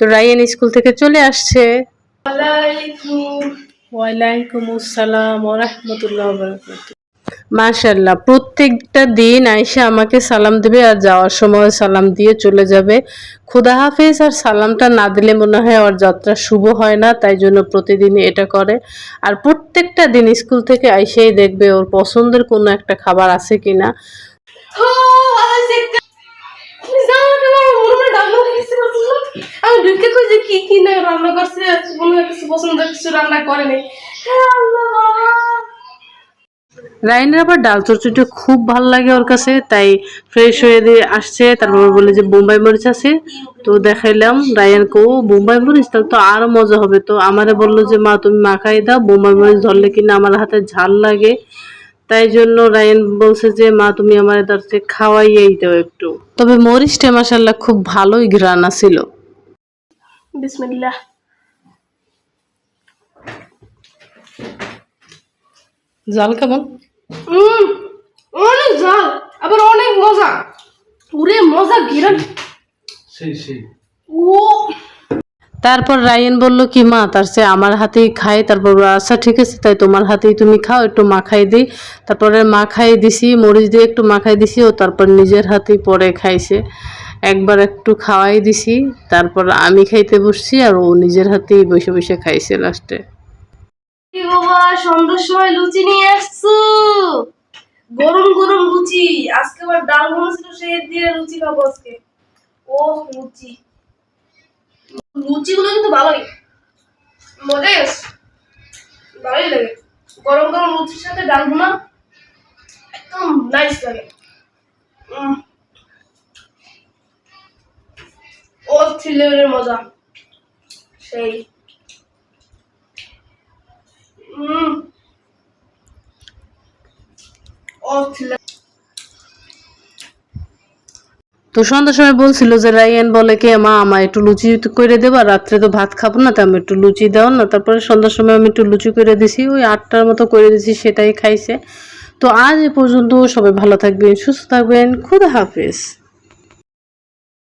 তো Ryan school থেকে চলে আসছে। ওয়ালাইকুম আসসালাম রহমতুল্লাহ মাশাল্লাহ প্রত্যেকটা দিন আয়সা আমাকে সালাম দেবে আর যাওয়ার সময় সালাম দিয়ে চলে যাবে। খুদা হাফেজ আর সালামটা না দিলে মনে হয় ওর যাত্রা শুভ হয় না তাই জন্য প্রতিদিন এটা করে। আর প্রত্যেকটা দিন স্কুল থেকে আইসেই দেখবে ওর পছন্দের কোনো একটা খাবার আছে কিনা। ঢুকে খুঁজে কি কি না রান্না করছে কোনো কিছু পছন্দ কিছু রান্না করেনি রাইনের আবার ডাল চচ্চড়িটা খুব ভালো লাগে ওর কাছে তাই ফ্রেশ হয়ে দিয়ে আসছে তারপর বলে যে বোম্বাই মরিচ আছে তো দেখাইলাম রায়ানকে ও বোম্বাই মরিচ? তাহলে তো আরও মজা হবে। তো আমারে বলল যে মা তুমি মাখাই দাও বোম্বাই মরিচ ধরলে কিনা আমার হাতে ঝাল লাগে। তাই জন্য রায়ান বলছে যে মা তুমি আমার তার থেকে খাওয়াইয়েই দাও একটু। তবে মরিচটা মাসাল্লাহ খুব ভালোই ঘ্রাণা ছিল বিসমিল্লাহ। জাল কেমন? অনেক ঝাল আবার অনেক মজা। পুরে মজা ঘিরান সেই সেই ও। তারপর রায়ান বলল কি মা তার সে আমার হাতেই খায় তারপর আচ্ছা ঠিক আছে তাই তোমার হাতেই তুমি খাও একটু মাখাই দিই। তারপরে মাখাই দিছি মরিচ দিয়ে একটু মাখাই দিছি ও তারপর নিজের হাতেই পরে খাইছে। একবার একটু খাওয়াই দিছি, তারপর আমি খাইতে বসছি আর ও নিজের হাতেই বসে বসে খাইছে লাস্টে। সময় লুচি নিয়ে আসছো? গরম গরম লুচি, আজকে আবার ডাল সে দিয়ে লুচি ও লুচি। লুচিগুলো কিন্তু ভালোই। গরম গরম লুচির সাথে ডাল ভুনা একদম নাইস লাগে। লেভেলের মজা। সেই। তো সন্ধ্যার সময় বলছিল যে রায়ান বলে কি, মা আমার একটু লুচি করে দেবা রাত্রে তো ভাত খাব না, তো আমি একটু লুচি দাও না। তারপরে সন্ধ্যার সময় আমি একটু লুচি করে দিছি, ওই আটটার মতো করে দিছি, সেটাই খাইছে। তো আজ এ পর্যন্ত সবাই ভালো থাকবেন, সুস্থ থাকবেন, খুদা হাফেজ।